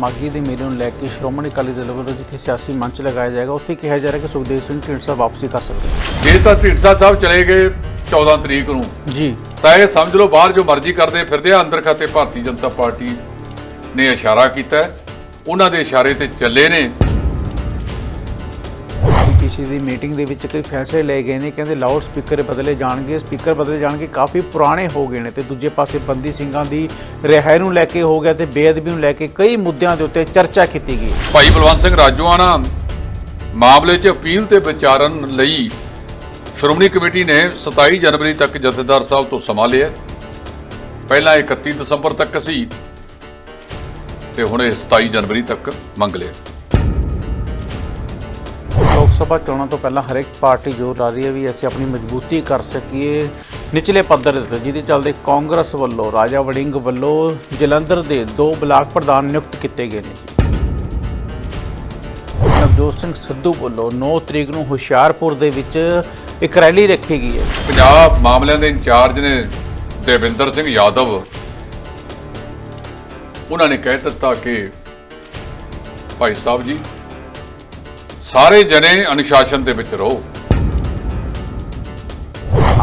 ਮਾਗੀ ਦੇ ਮੇਲੇ ਨੂੰ ਲੈ ਕੇ ਸ਼੍ਰੋਮਣੀ ਅਕਾਲੀ ਦਲ ਵੱਲੋਂ ਜਿੱਥੇ ਸਿਆਸੀ ਮੰਚ ਲਗਾਇਆ ਜਾਏਗਾ ਉੱਥੇ ਕਿਹਾ ਜਾ ਰਿਹਾ ਕਿ ਸੁਖਦੇਵ ਸਿੰਘ ਢੀਂਡਸਾ ਵਾਪਸੀ ਕਰ ਸਕਦੇ। ਜੇ ਤਾਂ ਢੀਂਡਸਾ ਸਾਹਿਬ ਚਲੇ ਗਏ 14 ਤਰੀਕ ਨੂੰ ਜੀ ਤਾਂ ਇਹ ਸਮਝ ਲਓ ਬਾਹਰ ਜੋ ਮਰਜ਼ੀ ਕਰਦੇ ਫਿਰਦੇ ਆ ਅੰਦਰ ਖਾਤੇ ਭਾਰਤੀ ਜਨਤਾ ਪਾਰਟੀ ਨੇ ਇਸ਼ਾਰਾ ਕੀਤਾ। ਉਹਨਾਂ ਦੇ ਇਸ਼ਾਰੇ ਤੇ ਚੱਲੇ ਨੇ ਪੀਸੀ ਦੀ ਮੀਟਿੰਗ ਦੇ ਵਿੱਚ ਕਈ ਫੈਸਲੇ ਲਏ ਗਏ ਨੇ। ਕਹਿੰਦੇ ਲਾਊਡ ਸਪੀਕਰ ਬਦਲੇ ਜਾਣਗੇ, ਸਪੀਕਰ ਬਦਲੇ ਜਾਣਗੇ, ਕਾਫੀ ਪੁਰਾਣੇ ਹੋ ਗਏ ਨੇ ਤੇ ਦੂਜੇ ਪਾਸੇ ਬੰਦੀ ਸਿੰਘਾਂ ਦੀ ਰਿਹਾਈ ਨੂੰ ਲੈ ਕੇ ਹੋ ਗਿਆ ਤੇ ਬੇਅਦਬੀ ਨੂੰ ਲੈ ਕੇ ਕਈ ਮੁੱਦਿਆਂ ਦੇ ਉੱਤੇ ਚਰਚਾ ਕੀਤੀ ਗਈ। ਭਾਈ ਬਲਵੰਤ ਸਿੰਘ ਰਾਜੋਆਣਾ, ਮਾਮਲੇ 'ਚ ਅਪੀਲ ਤੇ ਵਿਚਾਰਨ ਲਈ ਸ਼੍ਰੋਮਣੀ ਕਮੇਟੀ ਨੇ 27 ਜਨਵਰੀ ਤੱਕ ਜਥੇਦਾਰ ਸਾਹਿਬ ਤੋਂ ਸਮਾਂ ਲਿਆ। ਪਹਿਲਾਂ 31 ਦਸੰਬਰ ਤੱਕ ਸੀ ਤੇ ਹੁਣ ਇਹ 27 ਜਨਵਰੀ ਤੱਕ ਮੰਗ ਲਿਆ। ਸਭਾ ਚੋਣਾਂ ਤੋਂ ਪਹਿਲਾਂ ਹਰੇਕ ਪਾਰਟੀ ਜ਼ੋਰ ਲਾ ਰਹੀ ਹੈ ਵੀ ਅਸੀਂ ਆਪਣੀ ਮਜ਼ਬੂਤੀ ਕਰ ਸਕੀਏ, ਨਿਚਲੇ ਪੱਧਰ ਦੇ ਉੱਤੇ, ਜਿਹਦੇ ਚੱਲਦੇ ਕਾਂਗਰਸ ਵੱਲੋਂ, ਰਾਜਾ ਵੜਿੰਗ ਵੱਲੋਂ ਜਲੰਧਰ ਦੇ ਦੋ ਬਲਾਕ ਪ੍ਰਧਾਨ ਨਿਯੁਕਤ ਕੀਤੇ ਗਏ ਨੇ। ਨਵਜੋਤ ਸਿੰਘ ਸਿੱਧੂ ਵੱਲੋਂ 9 ਤਰੀਕ ਨੂੰ ਹੁਸ਼ਿਆਰਪੁਰ ਦੇ ਵਿੱਚ ਇੱਕ ਰੈਲੀ ਰੱਖੀ ਗਈ ਹੈ। ਪੰਜਾਬ ਮਾਮਲਿਆਂ ਦੇ ਇੰਚਾਰਜ ਨੇ ਦੇਵਿੰਦਰ ਸਿੰਘ ਯਾਦਵ, ਉਹਨਾਂ ਨੇ ਕਹਿ ਦਿੱਤਾ ਕਿ ਭਾਈ ਸਾਹਿਬ ਜੀ ਸਾਰੇ ਜਣੇ ਅਨੁਸ਼ਾਸਨ ਦੇ ਵਿੱਚ ਰਹੋ।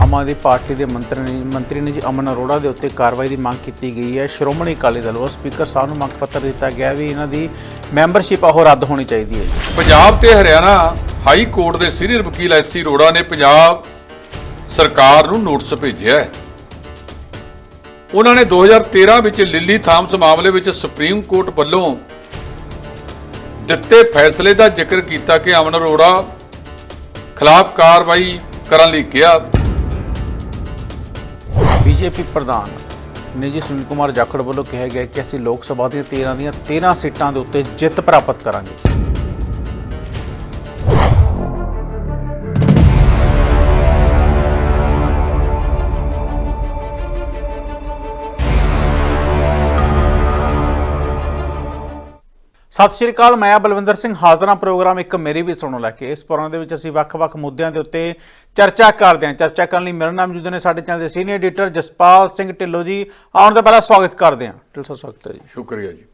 ਆਮ ਆਦਮੀ ਪਾਰਟੀ ਦੇ ਮੰਤਰੀ ਨੇ ਮੰਤਰੀ ਨੇ ਜੀ ਅਮਨ ਅਰੋੜਾ ਦੇ ਉੱਤੇ ਕਾਰਵਾਈ ਦੀ ਮੰਗ ਕੀਤੀ ਗਈ ਹੈ। ਸ਼੍ਰੋਮਣੀ ਅਕਾਲੀ ਦਲ ਵੱਲੋਂ ਸਪੀਕਰ ਸਾਹਿਬ ਨੂੰ ਮੰਗ ਪੱਤਰ ਦਿੱਤਾ ਗਿਆ ਵੀ ਇਹਨਾਂ ਦੀ ਮੈਂਬਰਸ਼ਿਪ ਉਹ ਰੱਦ ਹੋਣੀ ਚਾਹੀਦੀ ਹੈ ਪੰਜਾਬ ਤੇ ਹਰਿਆਣਾ ਹਾਈ ਕੋਰਟ ਦੇ ਸੀਨੀਅਰ ਵਕੀਲ ਐਸਸੀ ਰੋੜਾ ਨੇ ਪੰਜਾਬ ਸਰਕਾਰ ਨੂੰ ਨੋਟਿਸ ਭੇਜਿਆ ਹੈ। ਉਹਨਾਂ ਨੇ 2013 ਵਿੱਚ ਲਿੱਲੀ ਥਾਮਸ ਮਾਮਲੇ ਵਿੱਚ ਸੁਪਰੀਮ ਕੋਰਟ ਵੱਲੋਂ ਦਿੱਤੇ ਫੈਸਲੇ ਦਾ ਜ਼ਿਕਰ ਕੀਤਾ ਕਿ ਅਮਨ ਅਰੋੜਾ ਖਿਲਾਫ ਕਾਰਵਾਈ ਕਰਨ ਲਈ ਕਿਹਾ। ਬੀਜੇਪੀ ਪ੍ਰਧਾਨ ਨੇ ਜੀ ਸੁਨੀਲ ਕੁਮਾਰ ਜਾਖੜ ਵੱਲੋਂ ਕਿਹਾ ਗਿਆ ਕਿ ਅਸੀਂ ਲੋਕ ਸਭਾ ਦੀਆਂ 13 ਦੀਆਂ 13 ਸੀਟਾਂ ਦੇ ਉੱਤੇ ਜਿੱਤ ਪ੍ਰਾਪਤ ਕਰਾਂਗੇ। ਸਤਿ ਸ਼੍ਰੀ ਅਕਾਲ ਮੈਂ ਬਲਵਿੰਦਰ ਸਿੰਘ ਹਾਜ਼ਰਾਂ ਪ੍ਰੋਗਰਾਮ ਇੱਕ ਮੇਰੀ ਵੀ ਸੁਣੋ ਲੈ ਕੇ। ਇਸ ਪ੍ਰੋਗਰਾਮ ਦੇ ਵਿੱਚ ਅਸੀਂ ਵੱਖ-ਵੱਖ ਮੁੱਦਿਆਂ ਦੇ ਉੱਤੇ ਚਰਚਾ ਕਰਦੇ ਹਾਂ। ਚਰਚਾ ਕਰਨ ਲਈ ਮੇਰਾ ਨਾਮ ਮੌਜੂਦ ਨੇ ਸਾਡੇ ਚੈਨਲ ਦੇ ਸੀਨੀਅਰ ਐਡੀਟਰ ਜਸਪਾਲ ਸਿੰਘ ਢਿੱਲੋਂ ਜੀ। ਆਉਣ ਤੋਂ ਪਹਿਲਾਂ ਸਵਾਗਤ ਕਰਦੇ ਹਾਂ। ਢਿੱਲੋਂ ਸਾਹਿਬ ਸਵਾਗਤ ਹੈ ਜੀ। ਸ਼ੁਕਰੀਆ ਜੀ।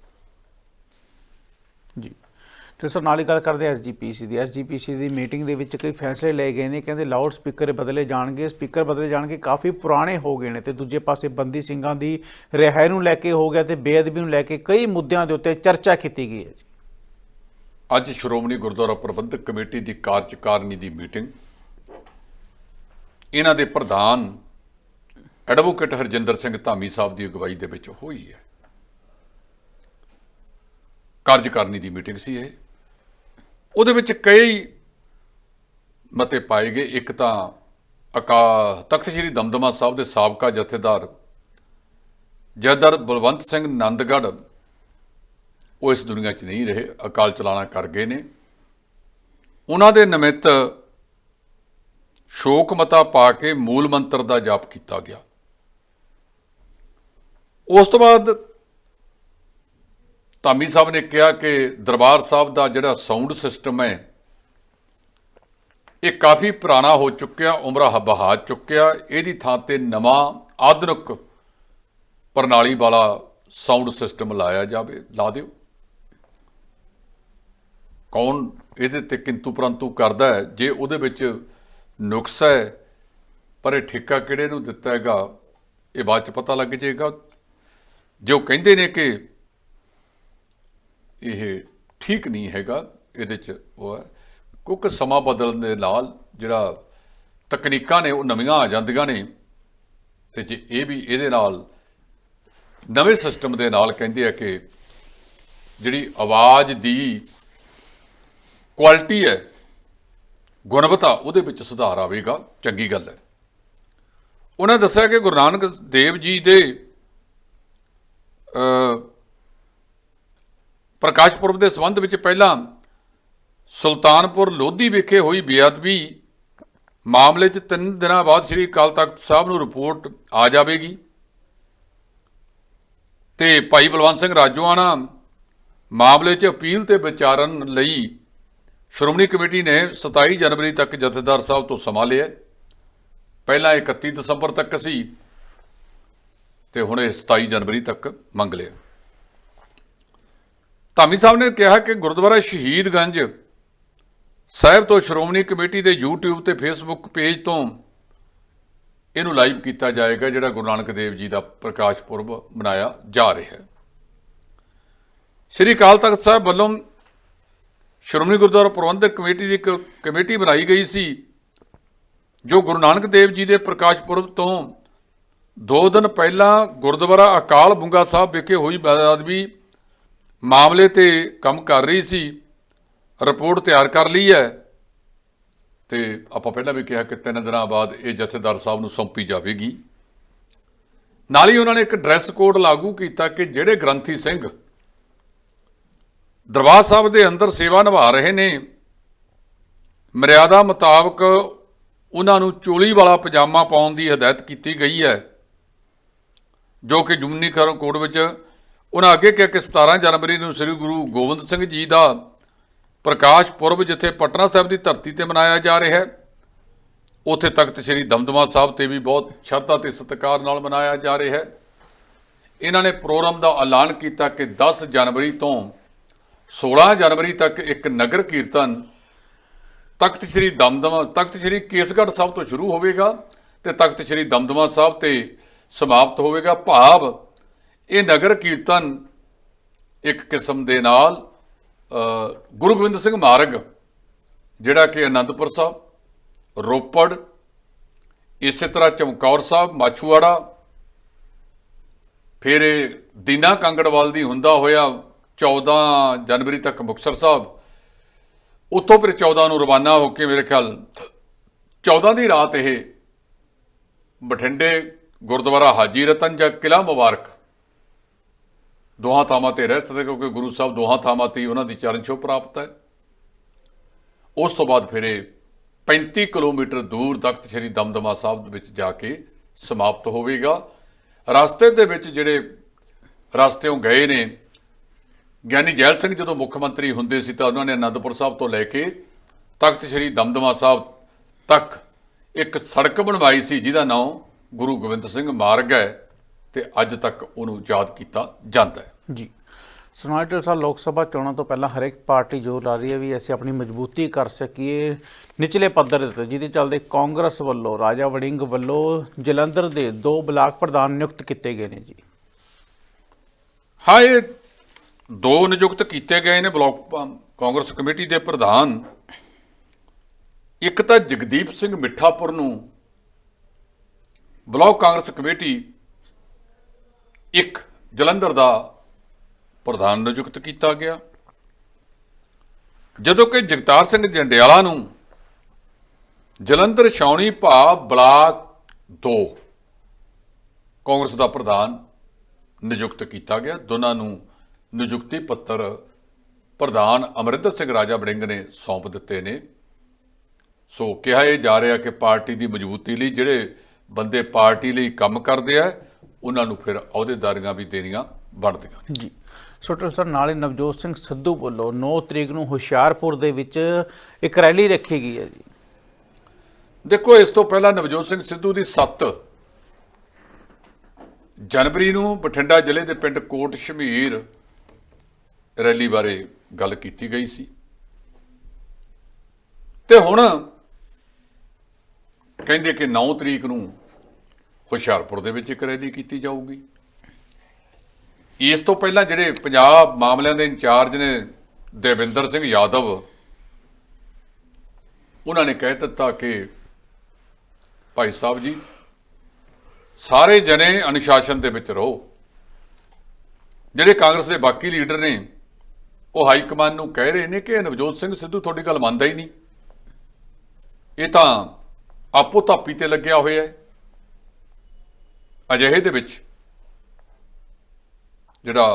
ਜੀ। ਢਿੱਲੋਂ ਸਰ ਨਾਲ ਹੀ ਗੱਲ ਕਰਦੇ ਹਾਂ ਐਸਜੀਪੀਸੀ ਦੀ। ਐਸਜੀਪੀਸੀ ਦੀ ਮੀਟਿੰਗ ਦੇ ਵਿੱਚ ਕਈ ਫੈਸਲੇ ਲਏ ਗਏ ਨੇ, ਕਹਿੰਦੇ ਲਾਊਡ ਸਪੀਕਰ ਬਦਲੇ ਜਾਣਗੇ, ਸਪੀਕਰ ਬਦਲੇ ਜਾਣਗੇ, ਕਾਫੀ ਪੁਰਾਣੇ ਹੋ ਗਏ ਨੇ ਤੇ ਦੂਜੇ ਪਾਸੇ ਬੰਦੀ ਸਿੰਘਾਂ ਦੀ ਰਿਹਾਈ ਨੂੰ ਲੈ ਕੇ ਹੋ ਗਿਆ ਤੇ ਬੇਅਦਬੀ ਨੂੰ ਲੈ ਕੇ ਕਈ ਮੁੱਦਿਆਂ ਦੇ ਉੱਤੇ ਚਰਚਾ ਕੀਤੀ ਗਈ ਹੈ ਜੀ। ਅੱਜ ਸ਼੍ਰੋਮਣੀ ਗੁਰਦੁਆਰਾ ਪ੍ਰਬੰਧਕ ਕਮੇਟੀ ਦੀ ਕਾਰਜਕਾਰਨੀ ਦੀ ਮੀਟਿੰਗ। ਇਹਨਾਂ ਦੇ ਪ੍ਰਧਾਨ ਐਡਵੋਕੇਟ ਹਰਜਿੰਦਰ ਸਿੰਘ ਧਾਮੀ ਸਾਹਿਬ ਦੀ ਅਗਵਾਈ ਦੇ ਵਿੱਚ ਹੋਈ ਹੈ। ਕਾਰਜਕਾਰਨੀ ਦੀ ਮੀਟਿੰਗ ਸੀ ਇਹ। ਵਿੱਚ ਕਈ ਮਤੇ ਪਾਏ ਗਏ। ਇੱਕ ਤਾਂ ਅਕਾ ਤਖਤ ਸ੍ਰੀ ਦਮਦਮਾ ਸਾਹਿਬ ਦੇ ਸਾਬਕਾ ਜਥੇਦਾਰ ਜਥੇਦਾਰ ਬਲਵੰਤ ਸਿੰਘ ਨੰਦਗੜ੍ਹ, ਉਹ ਇਸ ਦੁਨੀਆ 'ਚ ਨਹੀਂ ਰਹੇ, ਅਕਾਲ ਚਲਾਣਾ ਕਰ ਗਏ ਨੇ। ਉਹਨਾਂ ਦੇ ਨਿਮਿਤ ਸ਼ੋਕ ਮਤਾ ਪਾ ਕੇ ਮੂਲ ਮੰਤਰ ਦਾ ਜਾਪ ਕੀਤਾ ਗਿਆ। ਉਸ ਤੋਂ ਬਾਅਦ ਧਾਮੀ ਸਾਹਿਬ ਨੇ ਕਿਹਾ ਕਿ ਦਰਬਾਰ ਸਾਹਿਬ ਦਾ ਜਿਹੜਾ ਸਾਊਂਡ ਸਿਸਟਮ ਹੈ, ਇਹ ਕਾਫੀ ਪੁਰਾਣਾ ਹੋ ਚੁੱਕਿਆ, ਉਮਰਾਂ ਬਹਾ ਚੁੱਕਿਆ। ਇਹਦੀ ਥਾਂ ਤੇ ਨਵਾਂ ਆਧੁਨਿਕ ਪ੍ਰਣਾਲੀ ਵਾਲਾ ਸਾਊਂਡ ਸਿਸਟਮ ਲਾਇਆ ਜਾਵੇ। ਲਾ ਦਿਓ। ਕੌਣ ਇਹਦੇ ਤੇ ਕਿੰਤੂ ਪਰੰਤੂ ਕਰਦਾ ਹੈ, ਜੇ ਉਹਦੇ ਵਿੱਚ ਨੁਕਸ ਹੈ, ਪਰ ਇਹ ਠੇਕਾ ਕਿਹੜੇ ਨੂੰ ਦਿੱਤਾ ਹੈਗਾ, ਇਹ ਬਾਅਦ ਚ ਪਤਾ ਲੱਗ ਜਾਏਗਾ। ਜੋ ਕਹਿੰਦੇ ਨੇ ਕਿ ਇਹ ਠੀਕ ਨਹੀਂ ਹੈਗਾ ਇਹਦੇ ਚ। ਉਹ ਹੈ। ਕਿਉਂਕਿ ਸਮਾਂ ਬਦਲਣ ਦੇ ਨਾਲ ਜਿਹੜਾ ਤਕਨੀਕਾਂ ਨੇ ਉਹ ਨਵੀਆਂ ਆ ਜਾਂਦੀਆਂ ਨੇ। ਤੇ ਜੇ ਇਹ ਵੀ ਇਹਦੇ ਨਾਲ ਨਵੇਂ ਸਿਸਟਮ ਦੇ ਨਾਲ ਕਹਿੰਦੇ ਆ ਕਿ ਜਿਹੜੀ ਆਵਾਜ਼ ਦੀ ਕੁਆਲਿਟੀ ਹੈ ਗੁਣਵੱਤਾ ਉਹਦੇ ਵਿੱਚ ਸੁਧਾਰ ਆਵੇਗਾ। ਚੰਗੀ ਗੱਲ ਹੈ। ਉਹਨਾਂ ਦੱਸਿਆ ਕਿ ਗੁਰੂ ਨਾਨਕ ਦੇਵ ਜੀ ਦੇ ਅ, ਪ੍ਰਕਾਸ਼ ਪੁਰਬ ਦੇ ਸੰਬੰਧ ਵਿੱਚ ਪਹਿਲਾਂ ਸੁਲਤਾਨਪੁਰ ਲੋਧੀ ਵਿਖੇ ਹੋਈ ਬੇਅਦਬੀ ਮਾਮਲੇ 'ਚ ਤਿੰਨ ਦਿਨਾਂ ਬਾਅਦ ਸ੍ਰੀ ਅਕਾਲ ਤਖਤ ਸਾਹਿਬ ਨੂੰ ਰਿਪੋਰਟ ਆ ਜਾਵੇਗੀ। ਤੇ ਭਾਈ ਬਲਵੰਤ ਸਿੰਘ ਰਾਜੋਆਣਾ ਮਾਮਲੇ 'ਚ ਅਪੀਲ ਤੇ ਵਿਚਾਰਨ ਲਈ ਸ਼੍ਰੋਮਣੀ ਕਮੇਟੀ ਨੇ 27 ਜਨਵਰੀ ਤੱਕ ਜਥੇਦਾਰ ਸਾਹਿਬ ਤੋਂ ਸਮਾਂ ਲਿਆ। ਪਹਿਲਾਂ 31 ਦਸੰਬਰ ਤੱਕ ਸੀ ਤੇ ਹੁਣ ਇਹ 27 ਜਨਵਰੀ ਤੱਕ ਮੰਗ ਲਿਆ। ਧਾਮੀ ਸਾਹਿਬ ਨੇ ਕਿਹਾ ਕਿ ਗੁਰਦੁਆਰਾ ਸ਼ਹੀਦਗੰਜ ਸਾਹਿਬ ਤੋਂ ਸ਼੍ਰੋਮਣੀ ਕਮੇਟੀ ਦੇ YouTube ਤੇ Facebook ਪੇਜ ਤੋਂ ਇਹਨੂੰ ਲਾਈਵ ਕੀਤਾ ਜਾਏਗਾ, ਜਿਹੜਾ ਗੁਰੂ ਨਾਨਕ ਦੇਵ ਜੀ ਦਾ ਪ੍ਰਕਾਸ਼ ਪੁਰਬ ਮਨਾਇਆ ਜਾ ਰਿਹਾ ਹੈ। ਸ੍ਰੀ ਅਕਾਲ ਤਖਤ ਸਾਹਿਬ ਵੱਲੋਂ ਸ਼੍ਰੋਮਣੀ ਗੁਰਦੁਆਰਾ ਪ੍ਰਬੰਧਕ ਕਮੇਟੀ ਦੀ ਇੱਕ ਕਮੇਟੀ ਬਣਾਈ ਗਈ ਸੀ, ਜੋ ਗੁਰੂ ਨਾਨਕ ਦੇਵ ਜੀ ਦੇ ਪ੍ਰਕਾਸ਼ ਪੁਰਬ ਤੋਂ ਦੋ ਦਿਨ ਪਹਿਲਾਂ ਗੁਰਦੁਆਰਾ ਅਕਾਲ ਬੁੰਗਾ ਸਾਹਿਬ ਵਿਖੇ ਹੋਈ ਬੇਅਦਬੀ ਮਾਮਲੇ ਤੇ ਕੰਮ ਕਰ ਰਹੀ ਸੀ, ਰਿਪੋਰਟ ਤਿਆਰ ਕਰ ਲਈ ਹੈ ਤੇ ਆਪਾਂ ਪਹਿਲਾਂ ਵੀ ਕਿਹਾ ਕਿ ਤਿੰਨ ਦਿਨਾਂ ਬਾਅਦ ਇਹ ਜਥੇਦਾਰ ਸਾਹਿਬ ਨੂੰ ਸੌਂਪੀ ਜਾਵੇਗੀ। ਨਾਲ ਹੀ ਉਹਨਾਂ ਨੇ ਇੱਕ ਡਰੈਸ ਕੋਡ ਲਾਗੂ ਕੀਤਾ ਕਿ ਜਿਹੜੇ ਗ੍ਰੰਥੀ ਸਿੰਘ ਦਰਬਾਰ ਸਾਹਿਬ ਦੇ ਅੰਦਰ ਸੇਵਾ ਨਿਭਾ ਰਹੇ ਨੇ, ਮਰਿਆਦਾ ਮੁਤਾਬਕ ਉਹਨਾਂ ਨੂੰ ਚੋਲੀ ਵਾਲਾ ਪਜਾਮਾ ਪਾਉਣ ਦੀ ਹਦਾਇਤ ਕੀਤੀ ਗਈ ਹੈ, ਜੋ ਕਿ ਜੁਮਨੀ ਖਰ ਕੋਡ ਵਿੱਚ ਉਹਨਾਂ ਅੱਗੇ ਕਿਹਾ ਕਿ 17 ਜਨਵਰੀ ਨੂੰ ਸ੍ਰੀ ਗੁਰੂ ਗੋਬਿੰਦ ਸਿੰਘ ਜੀ ਦਾ ਪ੍ਰਕਾਸ਼ ਪੁਰਬ ਜਿੱਥੇ ਪਟਨਾ ਸਾਹਿਬ ਦੀ ਧਰਤੀ ਤੇ ਮਨਾਇਆ ਜਾ ਰਿਹਾ ਹੈ, ਉੱਥੇ ਤਖਤ ਸ੍ਰੀ ਦਮਦਮਾ ਸਾਹਿਬ ਤੇ ਵੀ ਬਹੁਤ ਸ਼ਰਧਾ ਤੇ ਸਤਿਕਾਰ ਨਾਲ ਮਨਾਇਆ ਜਾ ਰਿਹਾ ਹੈ। ਇਹਨਾਂ ਨੇ ਪ੍ਰੋਗਰਾਮ ਦਾ ਐਲਾਨ ਕੀਤਾ ਕਿ 10 ਜਨਵਰੀ ਤੋਂ 16 ਜਨਵਰੀ ਤੱਕ ਇੱਕ ਨਗਰ ਕੀਰਤਨ ਤਖਤ ਸ੍ਰੀ ਦਮਦਮਾ, ਤਖਤ ਸ੍ਰੀ ਕੇਸਗੜ੍ਹ ਸਾਹਿਬ ਤੋਂ ਸ਼ੁਰੂ ਹੋਵੇਗਾ ਤੇ ਤਖਤ ਸ੍ਰੀ ਦਮਦਮਾ ਸਾਹਿਬ ਤੇ ਸਮਾਪਤ ਹੋਵੇਗਾ ਭਾਵ ਇਹ ਨਗਰ ਕੀਰਤਨ ਇੱਕ ਕਿਸਮ ਦੇ ਨਾਲ ਗੁਰੂ ਗੋਬਿੰਦ ਸਿੰਘ ਮਾਰਗ, ਜਿਹੜਾ ਕਿ ਅਨੰਦਪੁਰ ਸਾਹਿਬ, ਰੋਪੜ, ਇਸੇ ਤਰ੍ਹਾਂ ਚਮਕੌਰ ਸਾਹਿਬ ਮਾਛੂਆੜਾ ਫਿਰ ਇਹ ਦੀਨਾ ਕਾਂਗੜਵਾਲ ਦੀ ਹੁੰਦਾ ਹੋਇਆ 14 ਜਨਵਰੀ ਤੱਕ ਮੁਕਤਸਰ ਸਾਹਿਬ, ਉੱਥੋਂ ਫਿਰ 14 ਨੂੰ ਰਵਾਨਾ ਹੋ ਕੇ ਮੇਰੇ ਖਿਆਲ 14 ਦੀ ਰਾਤ ਇਹ ਬਠਿੰਡੇ, ਗੁਰਦੁਆਰਾ ਹਾਜੀ ਰਤਨ ਜਾਂ ਕਿਲਾ ਮੁਬਾਰਕ ਦੋਹਾਂ ਥਾਵਾਂ ਤੇ ਰਹਿ ਸਕਦੇ ਕਿਉਂਕਿ ਗੁਰੂ ਸਾਹਿਬ ਦੋਹਾਂ ਥਾਵਾਂ ਤੇ ਹੀ ਉਹਨਾਂ ਦੀ ਚਰਨ ਛੋਹ ਪ੍ਰਾਪਤ ਹੈ। ਉਸ ਤੋਂ ਬਾਅਦ ਫਿਰ ਇਹ 35 ਕਿਲੋਮੀਟਰ ਦੂਰ ਤਖਤ ਸ੍ਰੀ ਦਮਦਮਾ ਸਾਹਿਬ ਵਿੱਚ ਜਾ ਕੇ ਸਮਾਪਤ ਹੋਵੇਗਾ। ਰਸਤੇ ਦੇ ਵਿੱਚ ਜਿਹੜੇ ਰਸਤਿਓਂ ਗਏ ਨੇ, ਗਿਆਨੀ ਜੈਲ ਸਿੰਘ ਜਦੋਂ ਮੁੱਖ ਮੰਤਰੀ ਹੁੰਦੇ ਸੀ ਤਾਂ ਉਹਨਾਂ ਨੇ ਅਨੰਦਪੁਰ ਸਾਹਿਬ ਤੋਂ ਲੈ ਕੇ ਤਖਤ ਸ੍ਰੀ ਦਮਦਮਾ ਸਾਹਿਬ ਤੱਕ ਇੱਕ ਸੜਕ ਬਣਵਾਈ ਸੀ ਜਿਹਦਾ ਨਾਮ ਗੁਰੂ ਗੋਬਿੰਦ ਸਿੰਘ ਮਾਰਗ ਹੈ। ਤੇ ਅੱਜ ਤੱਕ ਉਹਨੂੰ ਯਾਦ ਕੀਤਾ ਜਾਂਦਾ ਹੈ। ਜੀ। ਸੋਨਾਲੀ ਸਾਹਿਬ ਲੋਕ ਸਭਾ ਚੋਣਾਂ ਤੋਂ ਪਹਿਲਾਂ ਹਰੇਕ ਪਾਰਟੀ ਜ਼ੋਰ ਲਾ ਰਹੀ ਹੈ ਵੀ ਅਸੀਂ ਆਪਣੀ ਮਜ਼ਬੂਤੀ ਕਰ ਸਕੀਏ ਨਿਚਲੇ ਪੱਧਰ ਤੇ ਜਿਹਦੇ ਚੱਲਦੇ ਕਾਂਗਰਸ ਵੱਲੋਂ ਰਾਜਾ ਵੜਿੰਗ ਵੱਲੋਂ ਜਲੰਧਰ ਦੇ ਦੋ ਬਲਾਕ ਪ੍ਰਧਾਨ ਨਿਯੁਕਤ ਕੀਤੇ ਗਏ ਨੇ ਜੀ। ਹਾਂ ਇਹ ਦੋ ਨਿਯੁਕਤ ਕੀਤੇ ਗਏ ਨੇ ਬਲਾਕ ਕਾਂਗਰਸ ਕਮੇਟੀ ਦੇ ਪ੍ਰਧਾਨ। ਇੱਕ ਤਾਂ ਜਗਦੀਪ ਸਿੰਘ ਮਿੱਠਾਪੁਰ ਨੂੰ ਬਲਾਕ ਕਾਂਗਰਸ ਕਮੇਟੀ ਇੱਕ ਜਲੰਧਰ ਦਾ ਪ੍ਰਧਾਨ ਨਿਯੁਕਤ ਕੀਤਾ ਗਿਆ। ਜਦੋਂ ਕਿ ਜਗਤਾਰ ਸਿੰਘ ਜੰਡਿਆਲਾ ਨੂੰ ਜਲੰਧਰ ਛਾਉਣੀ ਭਾ ਬਲਾਕ 2 ਕਾਂਗਰਸ ਦਾ ਪ੍ਰਧਾਨ ਨਿਯੁਕਤ ਕੀਤਾ ਗਿਆ। ਦੋਨਾਂ ਨੂੰ ਨਿਯੁਕਤੀ ਪੱਤਰ ਪ੍ਰਧਾਨ ਅਮਰਿੰਦਰ ਸਿੰਘ ਰਾਜਾ ਬੜਿੰਗ ਨੇ ਸੌਂਪ ਦਿੱਤੇ ਨੇ। ਸੋ ਕਿਹਾ ਇਹ ਜਾ ਰਿਹਾ ਕਿ ਪਾਰਟੀ ਦੀ ਮਜ਼ਬੂਤੀ ਲਈ ਜਿਹੜੇ ਬੰਦੇ ਪਾਰਟੀ ਲਈ ਕੰਮ ਕਰਦੇ ਆ ਉਹਨਾਂ ਨੂੰ ਫਿਰ ਅਹੁਦੇਦਾਰੀਆਂ ਵੀ ਦੇਣੀਆਂ ਬਣਦੀਆਂ ਨੇ। ਜੀ। ਸੋਟਲ ਸਰ ਨਾਲੇ ਨਵਜੋਤ ਸਿੰਘ ਸਿੱਧੂ ਵੱਲੋਂ 9 ਤਰੀਕ ਨੂੰ ਹੁਸ਼ਿਆਰਪੁਰ ਦੇ ਵਿੱਚ ਇੱਕ ਰੈਲੀ ਰੱਖੀ ਗਈ ਹੈ ਜੀ। ਦੇਖੋ ਇਸ ਤੋਂ ਪਹਿਲਾਂ ਨਵਜੋਤ ਸਿੰਘ ਸਿੱਧੂ ਦੀ 7 ਜਨਵਰੀ ਨੂੰ ਬਠਿੰਡਾ ਜ਼ਿਲ੍ਹੇ ਦੇ ਪਿੰਡ ਕੋਟ ਸ਼ਮੀਰ ਰੈਲੀ ਬਾਰੇ ਗੱਲ ਕੀਤੀ ਗਈ ਸੀ। ਤੇ ਹੁਣ ਕਹਿੰਦੇ ਕਿ 9 ਤਰੀਕ ਨੂੰ ਹੁਸ਼ਿਆਰਪੁਰ ਦੇ ਵਿੱਚ ਇੱਕ ਰੈਲੀ ਕੀਤੀ ਜਾਊਗੀ। ਇਸ ਤੋਂ ਪਹਿਲਾਂ ਜਿਹੜੇ ਪੰਜਾਬ ਮਾਮਲਿਆਂ ਦੇ ਇੰਚਾਰਜ ਨੇ ਦੇਵਿੰਦਰ ਸਿੰਘ ਯਾਦਵ, ਉਹਨਾਂ ਨੇ ਕਹਿ ਦਿੱਤਾ ਕਿ ਭਾਈ ਸਾਹਿਬ ਜੀ, ਸਾਰੇ ਜਣੇ ਅਨੁਸ਼ਾਸਨ ਦੇ ਵਿੱਚ ਰਹੋ। ਜਿਹੜੇ ਕਾਂਗਰਸ ਦੇ ਬਾਕੀ ਲੀਡਰ ਨੇ, ਉਹ ਹਾਈ ਕਮਾਨ ਨੂੰ ਕਹਿ ਰਹੇ ਨੇ ਕਿ ਨਵਜੋਤ ਸਿੰਘ ਸਿੱਧੂ ਤੁਹਾਡੀ ਗੱਲ ਮੰਨਦਾ ਹੀ ਨਹੀਂ। ਇਹ ਤਾਂ ਆਪੋ ਧਾਪੀ ਤੇ ਲੱਗਿਆ ਹੋਇਆ ਹੈ। ਅਜਿਹੇ ਦੇ ਵਿੱਚ ਜਿਹੜਾ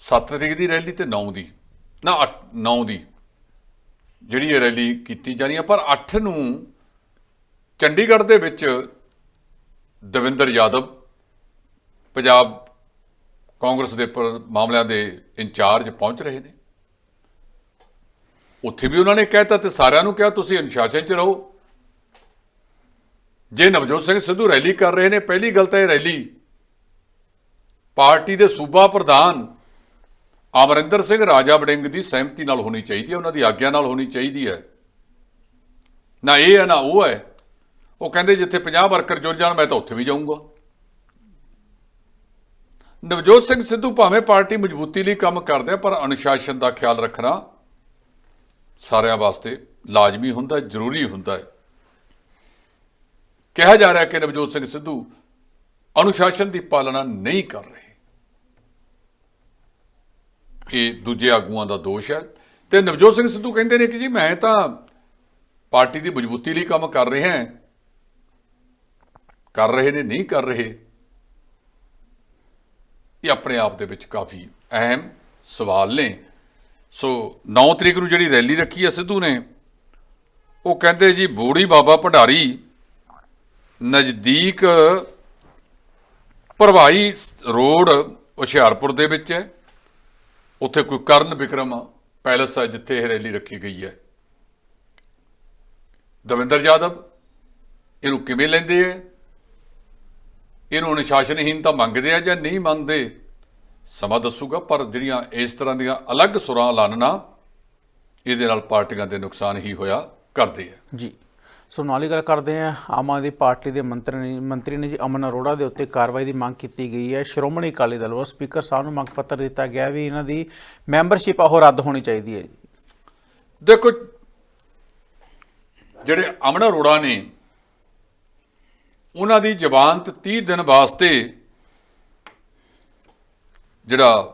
7 ਤਰੀਕ ਦੀ ਰੈਲੀ ਤੇ 9 ਦੀ, ਨਾ 9 ਦੀ ਜਿਹੜੀ ਇਹ ਰੈਲੀ ਕੀਤੀ ਜਾਣੀ ਹੈ ਪਰ 8 ਨੂੰ ਚੰਡੀਗੜ੍ਹ ਦੇ ਵਿੱਚ ਦਵਿੰਦਰ ਯਾਦਵ, ਪੰਜਾਬ ਕਾਂਗਰਸ ਦੇ ਮਾਮਲਿਆਂ ਦੇ ਇੰਚਾਰਜ ਪਹੁੰਚ ਰਹੇ ਨੇ। ਉੱਥੇ ਵੀ ਉਹਨਾਂ ਨੇ ਕਹਿਤਾ ਤੇ ਸਾਰਿਆਂ ਨੂੰ ਕਿਹਾ, ਤੁਸੀਂ ਅਨੁਸ਼ਾਸਨ 'ਚ ਰਹੋ। ਜੇ ਨਵਜੋਤ ਸਿੰਘ ਸਿੱਧੂ ਰੈਲੀ ਕਰ ਰਹੇ ਨੇ, ਪਹਿਲੀ ਗੱਲ ਤਾਂ ਇਹ ਰੈਲੀ ਪਾਰਟੀ ਦੇ ਸੂਬਾ ਪ੍ਰਧਾਨ ਅਮਰਿੰਦਰ ਸਿੰਘ ਰਾਜਾ ਵੜਿੰਗ ਦੀ ਸਹਿਮਤੀ ਨਾਲ ਹੋਣੀ ਚਾਹੀਦੀ ਹੈ, ਉਹਨਾਂ ਦੀ ਆਗਿਆ ਨਾਲ ਹੋਣੀ ਚਾਹੀਦੀ ਹੈ। ਨਾ ਇਹ ਹੈ, ਨਾ ਉਹ ਹੈ। ਉਹ ਕਹਿੰਦੇ ਜਿੱਥੇ 50 ਵਰਕਰ ਜੁੜ ਜਾਣ, ਮੈਂ ਤਾਂ ਉੱਥੇ ਵੀ ਜਾਊਂਗਾ। ਨਵਜੋਤ ਸਿੰਘ ਸਿੱਧੂ ਭਾਵੇਂ ਪਾਰਟੀ ਮਜ਼ਬੂਤੀ ਲਈ ਕੰਮ ਕਰਦੇ ਆ, ਪਰ ਅਨੁਸ਼ਾਸਨ ਦਾ ਖਿਆਲ ਰੱਖਣਾ ਸਾਰਿਆਂ ਵਾਸਤੇ ਲਾਜ਼ਮੀ ਹੁੰਦਾ, ਜ਼ਰੂਰੀ ਹੁੰਦਾ ਹੈ। ਕਿਹਾ ਜਾ ਰਿਹਾ ਕਿ ਨਵਜੋਤ ਸਿੰਘ ਸਿੱਧੂ ਅਨੁਸ਼ਾਸਨ ਦੀ ਪਾਲਣਾ ਨਹੀਂ ਕਰ ਰਹੇ। ਇਹ ਦੂਜੇ ਆਗੂਆਂ ਦਾ ਦੋਸ਼ ਹੈ। ਤੇ ਨਵਜੋਤ ਸਿੰਘ ਸਿੱਧੂ ਕਹਿੰਦੇ ਨੇ ਕਿ ਜੀ ਮੈਂ ਤਾਂ ਪਾਰਟੀ ਦੀ ਮਜ਼ਬੂਤੀ ਲਈ ਕੰਮ ਕਰ ਰਹੇ ਹਾਂ। ਕਰ ਰਹੇ ਨੇ, ਨਹੀਂ ਕਰ ਰਹੇ। ਇਹ ਆਪਣੇ ਆਪ ਦੇ ਵਿੱਚ ਕਾਫੀ ਅਹਿਮ ਸਵਾਲ ਨੇ। ਸੋ 9 ਤਰੀਕ ਨੂੰ ਜਿਹੜੀ ਰੈਲੀ ਰੱਖੀ ਹੈ ਸਿੱਧੂ ਨੇ, ਉਹ ਕਹਿੰਦੇ ਜੀ ਬੋੜੀ ਬਾਬਾ ਭੰਡਾਰੀ ਨਜ਼ਦੀਕ ਭਰਵਾਈ ਰੋਡ ਹੁਸ਼ਿਆਰਪੁਰ ਦੇ ਵਿੱਚ ਹੈ। ਉੱਥੇ ਕੋਈ ਕਰਨ ਵਿਕਰਮ ਪੈਲਸ ਹੈ ਜਿੱਥੇ ਇਹ ਰੈਲੀ ਰੱਖੀ ਗਈ ਹੈ। ਦਵਿੰਦਰ ਯਾਦਵ, ਇਹਨੂੰ ਕਿਵੇਂ ਲੈਂਦੇ ਹੈ? ਇਹਨੂੰ ਅਨੁਸ਼ਾਸਨਹੀਨਤਾ ਮੰਗਦੇ ਆ ਜਾਂ ਨਹੀਂ ਮੰਨਦੇ? ਸਮਾਂ ਦੱਸੂਗਾ, ਪਰ ਜਿਹੜੀਆਂ ਇਸ ਤਰ੍ਹਾਂ ਦੀਆਂ ਅਲੱਗ ਸੁਰਾਂ ਲਾਣਨਾ ਇਹਦੇ ਨਾਲ ਪਾਰਟੀਆਂ ਦੇ ਨੁਕਸਾਨ ਹੀ ਹੋਇਆ ਕਰਦੇ ਆ। ਜੀ। ਸੋ ਨਾਲ ਹੀ ਗੱਲ ਕਰਦੇ ਹਾਂ, ਆਮ ਆਦਮੀ ਪਾਰਟੀ ਦੇ ਮੰਤਰੀ ਨੇ ਮੰਤਰੀ ਨੇ ਜੀ ਅਮਨ ਅਰੋੜਾ ਦੇ ਉੱਤੇ ਕਾਰਵਾਈ ਦੀ ਮੰਗ ਕੀਤੀ ਗਈ ਹੈ। ਸ਼੍ਰੋਮਣੀ ਅਕਾਲੀ ਦਲ ਵੱਲੋਂ ਸਪੀਕਰ ਸਾਹਿਬ ਨੂੰ ਮੰਗ ਪੱਤਰ ਦਿੱਤਾ ਗਿਆ ਵੀ ਇਹਨਾਂ ਦੀ ਮੈਂਬਰਸ਼ਿਪ ਉਹ ਰੱਦ ਹੋਣੀ ਚਾਹੀਦੀ ਹੈ ਦੇਖੋ, ਜਿਹੜੇ ਅਮਨ ਅਰੋੜਾ ਨੇ, ਉਹਨਾਂ ਦੀ ਜ਼ਮਾਨਤ 30 ਦਿਨ ਵਾਸਤੇ ਜਿਹੜਾ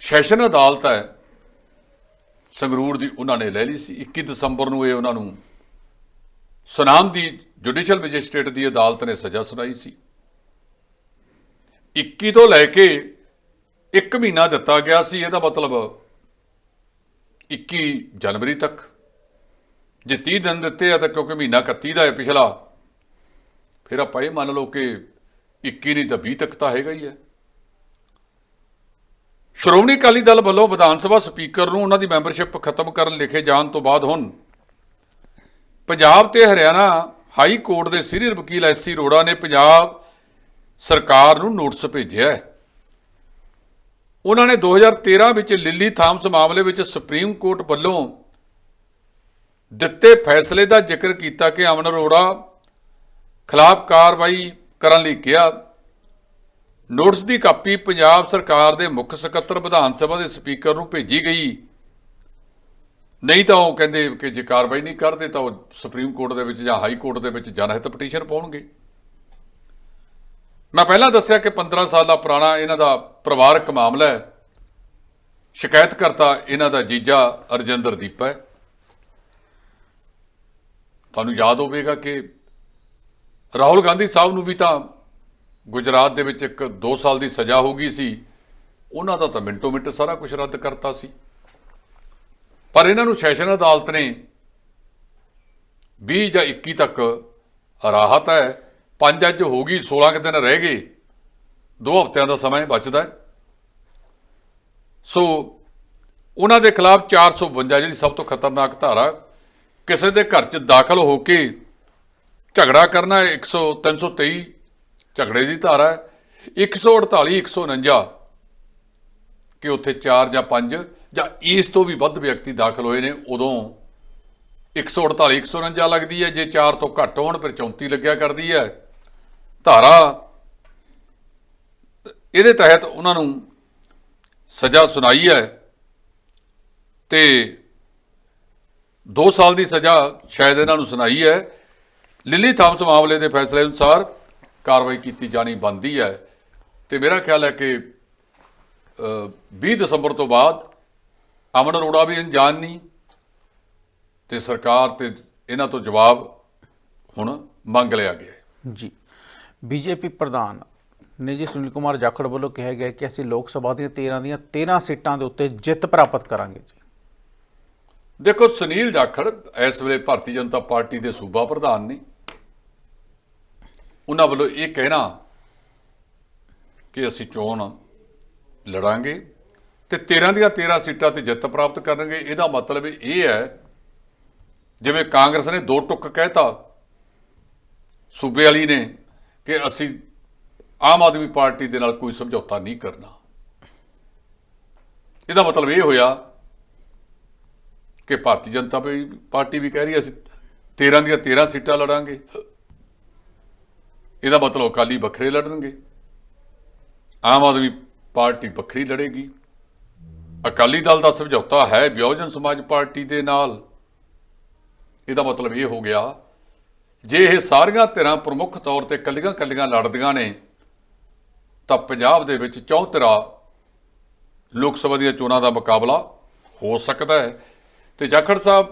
ਸੈਸ਼ਨ ਅਦਾਲਤ ਹੈ ਸੰਗਰੂਰ ਦੀ ਉਹਨਾਂ ਨੇ ਲੈ ਲਈ ਸੀ। 21 ਦਸੰਬਰ ਨੂੰ ਇਹ ਉਹਨਾਂ ਨੂੰ ਸੁਨਾਮ ਦੀ ਜੁਡੀਸ਼ੀਅਲ ਮੈਜਿਸਟ੍ਰੇਟ ਦੀ ਅਦਾਲਤ ਨੇ ਸਜ਼ਾ ਸੁਣਾਈ ਸੀ। 21 ਤੋਂ ਲੈ ਕੇ 1 ਮਹੀਨਾ ਦਿੱਤਾ ਗਿਆ ਸੀ। ਇਹਦਾ ਮਤਲਬ 21 ਜਨਵਰੀ ਤੱਕ। ਜੇ 30 ਦਿਨ ਦਿੱਤੇ ਆ ਤਾਂ ਕਿਉਂਕਿ ਮਹੀਨਾ 31 ਦਾ ਹੈ ਪਿਛਲਾ, ਫਿਰ ਆਪਾਂ ਇਹ ਮੰਨ ਲਓ ਕਿ 21 ਨਹੀਂ ਤਾਂ 20 ਤੱਕ ਤਾਂ ਹੈਗਾ ਹੀ ਹੈ। ਸ਼੍ਰੋਮਣੀ ਅਕਾਲੀ ਦਲ ਵੱਲੋਂ ਵਿਧਾਨ ਸਭਾ ਸਪੀਕਰ ਨੂੰ ਉਹਨਾਂ ਦੀ ਮੈਂਬਰਸ਼ਿਪ ਖਤਮ ਕਰਨ ਲਿਖੇ ਜਾਣ ਤੋਂ ਬਾਅਦ ਹੁਣ ਪੰਜਾਬ ਤੇ ਹਰਿਆਣਾ ਹਾਈ ਕੋਰਟ ਦੇ ਸੀਨੀਅਰ ਵਕੀਲ ਐਸਸੀ ਰੋੜਾ ਨੇ ਪੰਜਾਬ ਸਰਕਾਰ ਨੂੰ ਨੋਟਿਸ ਭੇਜਿਆ ਹੈ। ਉਹਨਾਂ ਨੇ 2013 ਵਿੱਚ ਲਿੱਲੀ ਥਾਮਸ ਮਾਮਲੇ ਵਿੱਚ ਸੁਪਰੀਮ ਕੋਰਟ ਵੱਲੋਂ ਦਿੱਤੇ ਫੈਸਲੇ ਦਾ ਜ਼ਿਕਰ ਕੀਤਾ ਕਿ ਅਮਨ ਅਰੋੜਾ ਖਿਲਾਫ ਕਾਰਵਾਈ ਕਰਨ ਲਈ ਕਿਹਾ। ਨੋਟਿਸ ਦੀ ਕਾਪੀ ਪੰਜਾਬ ਸਰਕਾਰ ਦੇ ਮੁੱਖ ਸਕੱਤਰ ਵਿਧਾਨ ਸਭਾ ਦੇ ਸਪੀਕਰ ਨੂੰ ਭੇਜੀ ਗਈ। ਨਹੀਂ ਤਾਂ ਉਹ ਕਹਿੰਦੇ ਕਿ ਜੇ ਕਾਰਵਾਈ ਨਹੀਂ ਕਰਦੇ ਤਾਂ ਉਹ ਸੁਪਰੀਮ ਕੋਰਟ ਦੇ ਵਿੱਚ ਜਾਂ ਹਾਈ ਕੋਰਟ ਦੇ ਵਿੱਚ ਜਨਹਿਤ ਪਟੀਸ਼ਨ ਪਾਉਣਗੇ। ਮੈਂ ਪਹਿਲਾਂ ਦੱਸਿਆ ਕਿ 15 ਦਾ ਪੁਰਾਣਾ ਇਹਨਾਂ ਦਾ ਪਰਿਵਾਰਕ ਮਾਮਲਾ ਹੈ। ਸ਼ਿਕਾਇਤਕਰਤਾ ਇਹਨਾਂ ਦਾ ਜੀਜਾ ਅਰਜਿੰਦਰ ਦੀਪਾ ਹੈ। ਤੁਹਾਨੂੰ ਯਾਦ ਹੋਵੇਗਾ ਕਿ ਰਾਹੁਲ ਗਾਂਧੀ ਸਾਹਿਬ ਨੂੰ ਵੀ ਤਾਂ ਗੁਜਰਾਤ ਦੇ ਵਿੱਚ ਇੱਕ 2 ਸਾਲ ਦੀ ਸਜ਼ਾ ਹੋ ਗਈ ਸੀ, ਉਹਨਾਂ ਦਾ ਤਾਂ ਮਿੰਟੋ ਮਿੰਟ ਸਾਰਾ ਕੁਝ ਰੱਦ ਕਰਤਾ ਸੀ। ਪਰ ਇਹਨਾਂ ਨੂੰ ਸੈਸ਼ਨ ਅਦਾਲਤ ਨੇ 20 ਜਾਂ 21 ਤੱਕ ਰਾਹਤ ਹੈ, ਪੰਜ ਅੱਜ ਹੋ ਗਈ 16 ਕੁ ਦਿਨ ਰਹਿ ਗਏ, ਦੋ ਹਫ਼ਤਿਆਂ ਦਾ ਸਮਾਂ ਬਚਦਾ ਹੈ। ਸੋ ਉਹਨਾਂ ਦੇ ਖਿਲਾਫ 452 ਜਿਹੜੀ ਸਭ ਤੋਂ ਖਤਰਨਾਕ ਧਾਰਾ, ਕਿਸੇ ਦੇ ਘਰ 'ਚ ਦਾਖਲ ਹੋ ਕੇ ਝਗੜਾ ਕਰਨਾ 100 323 ਝਗੜੇ ਦੀ ਧਾਰਾ ਹੈ। 148 149 ਕਿ ਉੱਥੇ 4 ਜਾਂ 5 ਜਾਂ ਇਸ ਤੋਂ ਵੀ ਵੱਧ ਵਿਅਕਤੀ ਦਾਖਲ ਹੋਏ ਨੇ, ਉਦੋਂ 148 149 ਲੱਗਦੀ ਹੈ। ਜੇ 4 ਤੋਂ ਘੱਟ ਹੋਣ, ਫਿਰ 34 ਲੱਗਿਆ ਕਰਦੀ ਹੈ। ਧਾਰਾ ਇਹਦੇ ਤਹਿਤ ਉਹਨਾਂ ਨੂੰ ਸਜ਼ਾ ਸੁਣਾਈ ਹੈ ਤੇ 2 ਸਾਲ ਦੀ ਸਜ਼ਾ ਸ਼ਾਇਦ ਇਹਨਾਂ ਨੂੰ ਸੁਣਾਈ ਹੈ। ਲਿਲੀ ਥਾਮਸ ਮਾਮਲੇ ਦੇ ਫੈਸਲੇ ਅਨੁਸਾਰ ਕਾਰਵਾਈ ਕੀਤੀ ਜਾਣੀ ਬੰਦੀ ਹੈ। ਤੇ ਮੇਰਾ ਖਿਆਲ ਹੈ ਕਿ ਅ, 20 ਦਸੰਬਰ ਤੋਂ ਬਾਅਦ ਅਮਨ ਅਰੋੜਾ ਵੀ ਅਣਜਾਣ ਨਹੀਂ ਤੇ ਸਰਕਾਰ ਤੇ ਇਹਨਾਂ ਤੋਂ ਜਵਾਬ ਹੁਣ ਮੰਗ ਲਿਆ ਗਿਆ ਜੀ। ਬੀਜੇਪੀ ਪ੍ਰਧਾਨ ਨੇ ਜੀ ਸੁਨੀਲ ਕੁਮਾਰ ਜਾਖੜ ਵੱਲੋਂ ਕਿਹਾ ਗਿਆ ਕਿ ਅਸੀਂ ਲੋਕ ਸਭਾ ਦੀਆਂ 13 ਦੀਆਂ 13 ਸੀਟਾਂ ਦੇ ਉੱਤੇ ਜਿੱਤ ਪ੍ਰਾਪਤ ਕਰਾਂਗੇ ਜੀ। ਦੇਖੋ ਸੁਨੀਲ ਜਾਖੜ ਇਸ ਵੇਲੇ ਭਾਰਤੀ ਜਨਤਾ ਪਾਰਟੀ ਦੇ ਸੂਬਾ ਪ੍ਰਧਾਨ ਨੇ। ਉਹਨਾਂ ਵੱਲੋਂ ਇਹ ਕਹਿਣਾ ਕਿ ਅਸੀਂ ਚੋਣ ਲੜਾਂਗੇ ਤੇ 13 ਦੀਆਂ 13 ਸੀਟਾਂ ਤੇ ਜਿੱਤ ਪ੍ਰਾਪਤ ਕਰਾਂਗੇ ਇਹਦਾ ਮਤਲਬ ਇਹ ਹੈ, ਜਿਵੇਂ ਕਾਂਗਰਸ ਨੇ ਦੋ ਟੁੱਕ ਕਹਿਤਾ, ਸੂਬੇ ਵਾਲੀ ਨੇ ਕਿ ਅਸੀਂ ਆਮ ਆਦਮੀ ਪਾਰਟੀ ਦੇ ਨਾਲ ਕੋਈ ਸਮਝੌਤਾ ਨਹੀਂ ਕਰਨਾ। ਇਹਦਾ ਮਤਲਬ ਇਹ ਹੋਇਆ ਕਿ ਭਾਰਤੀ ਜਨਤਾ ਪਾਰਟੀ ਵੀ ਕਹਿ ਰਹੀ ਹੈ, ਅਸੀਂ 13 ਦੀਆਂ 13 ਸੀਟਾਂ ਲੜਾਂਗੇ। ਇਹਦਾ ਮਤਲਬ ਅਕਾਲੀ ਵੱਖਰੇ ਲੜਨਗੇ। ਆਮ ਆਦਮੀ ਪਾਰਟੀ ਵੱਖਰੀ ਲੜੇਗੀ। ਅਕਾਲੀ ਦਲ ਦਾ ਸਮਝੌਤਾ ਹੈ ਬਿਓਜਨ ਸਮਾਜ ਪਾਰਟੀ ਦੇ ਨਾਲ। ਇਹਦਾ ਮਤਲਬ ਇਹ ਹੋ ਗਿਆ, ਜੇ ਇਹ ਸਾਰੀਆਂ ਧਿਰਾਂ ਪ੍ਰਮੁੱਖ ਤੌਰ ਤੇ ਕੱਲੀਆਂ ਕੱਲੀਆਂ ਲੜਦੀਆਂ ਨੇ, ਤਾਂ ਪੰਜਾਬ ਦੇ ਵਿੱਚ ਚੌਧਰਾ ਲੋਕ ਸਭਾ ਦੀਆਂ ਚੋਣਾਂ ਦਾ ਮੁਕਾਬਲਾ ਹੋ ਸਕਦਾ ਹੈ। ਤੇ ਜਾਖੜ ਸਾਹਿਬ,